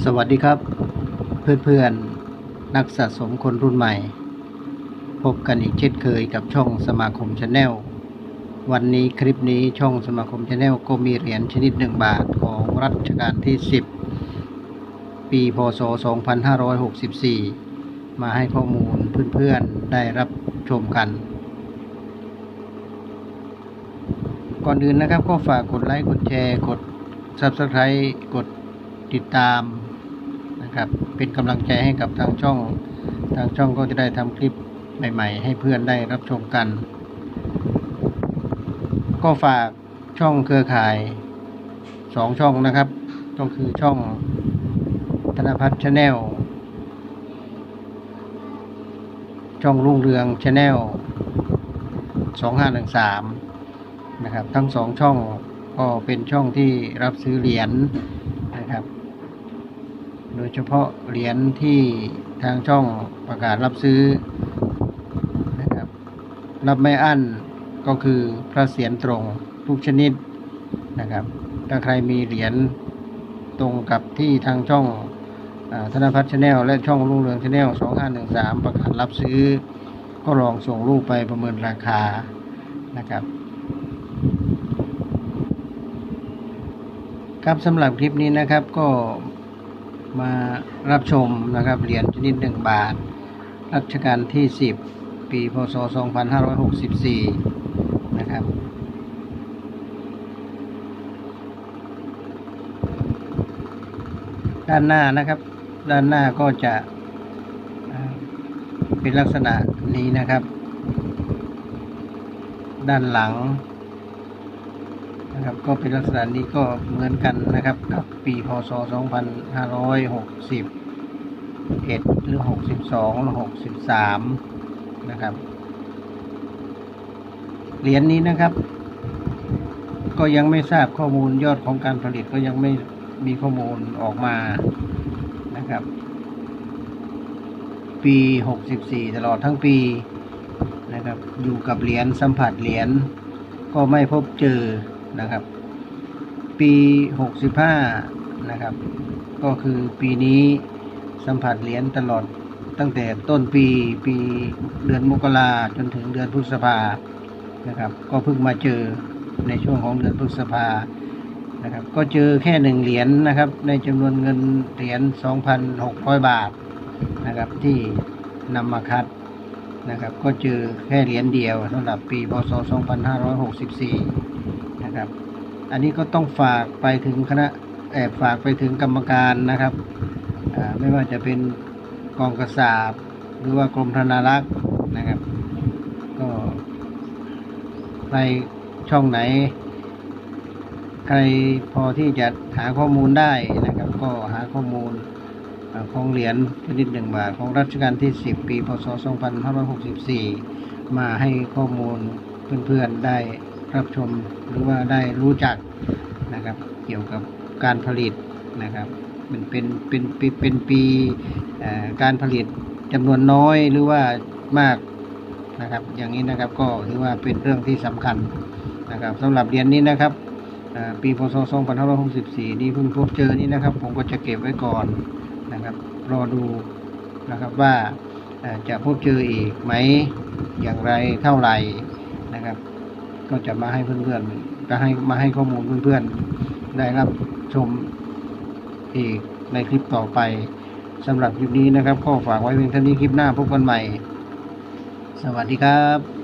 สวัสดีครับ เพื่อนๆ นักสะสมคนรุ่นใหม่ พบกันอีกเช่นเคยกับช่องสมาคมชาแนลวันนี้คลิปนี้ช่องสมาคมชาแนลก็มีเหรียญชนิดหนึ่งบาทของรัชกาลที่ 10 ปีพศ 2564 มาให้ข้อมูลเพื่อนๆ ได้รับชมกัน ก่อนอื่นนะครับก็ฝากกดไลค์กดแชร์กด Subscribe กด ติดตามนะครับ เป็นกำลังใจให้กับทางช่อง ทางช่องก็จะได้ทำคลิปใหม่ ๆ ให้เพื่อนได้รับชมกัน ก็ฝากช่องเครือข่ายสองช่องนะครับ ก็คือช่องธนพัฒน์ชาแนลช่องรุ่งเรืองชาแนลสองห้าหนึ่งสามนะครับ ทั้งสองช่องก็เป็นช่องที่รับซื้อเหรียญนะครับ โดยเฉพาะเหรียญที่ทางช่องประกาศรับซื้อนะครับรับไม่อั้นก็คือพระเศียรตรงทุกชนิดนะครับ ถ้าใครมีเหรียญตรงกับที่ทางช่องธนพัฒน์ชาแนลและช่องรุ่งเรืองชาแนล2513 ประกาศรับซื้อ ก็ลองส่งรูปไปประเมินราคานะครับครับสำหรับคลิปนี้นะครับก็ มารับชมนะครับเหรียญชนิดหนึ่งบาท รัชกาลที่ 10 ปีพศ 2564 นะครับด้านหน้านะครับ ด้านหน้าก็จะเป็นลักษณะนี้นะครับ ด้านหลัง นะครับ ก็เป็นลักษณะนี้ก็เหมือนกันนะครับ กับปีพศ 2561 หรือ 62 หรือ 63 นะครับ เหรียญนี้นะครับ ก็ยังไม่ทราบข้อมูลยอดของการผลิตก็ยังไม่มีข้อมูลออกมานะครับ ปี 64 ตลอดทั้งปีนะครับ อยู่กับเหรียญสัมผัสเหรียญก็ไม่พบเจอ นะครับ ปี 65 นะครับ ก็คือปีนี้สัมผัสเหรียญตลอดตั้งแต่ต้นปีปีเดือนมกราจนถึงเดือนพฤษภานะครับ ก็เพิ่งมาเจอในช่วงของเดือนพฤษภานะครับ ก็เจอแค่หนึ่งเหรียญนะครับ ในจำนวนเงินเหรียญ 2,600 บาทนะครับ ที่นำมาคัดนะครับ ก็เจอแค่เหรียญเดียวสำหรับปีพศ 2564 นะครับ อันนี้ก็ต้องฝากไปถึงคณะแอบฝากไปถึงกรรมการนะครับไม่ว่าจะเป็นกองกระสาบหรือว่ากรมธนารักษ์นะครับ ก็ใครช่องไหน ใครพอที่จะหาข้อมูลได้นะครับ ก็หาข้อมูลอของเหรียญชนิดหนึ่งบาทของรัชกาลที่ 10 ปี พศ 2564 มาให้ข้อมูลเพื่อนๆได้ รับชมหรือว่าได้รู้จักนะครับ เกี่ยวกับการผลิตนะครับเป็นเป็นเป็นเป็นเป็นปีการผลิตจำนวนน้อยหรือว่ามากนะครับ อย่างนี้นะครับก็ถือว่าเป็นเรื่องที่สำคัญนะครับสำหรับเรียญนี้นะครับปีพศ2564 นี้เพิ่งพบเจอนี้นะครับ ผมก็จะเก็บไว้ก่อนนะครับ รอดูนะครับว่าจะพบเจออีกไหมอย่างไรเท่าไหร่นะครับ ก็จะมาให้เพื่อนๆก็ให้มาให้ข้อมูลเพื่อนๆได้รับชมอีกในคลิปต่อไปสำหรับคลิปนี้นะครับก็ฝากไว้เพียงเท่านี้คลิปหน้าพบกันใหม่ สวัสดีครับ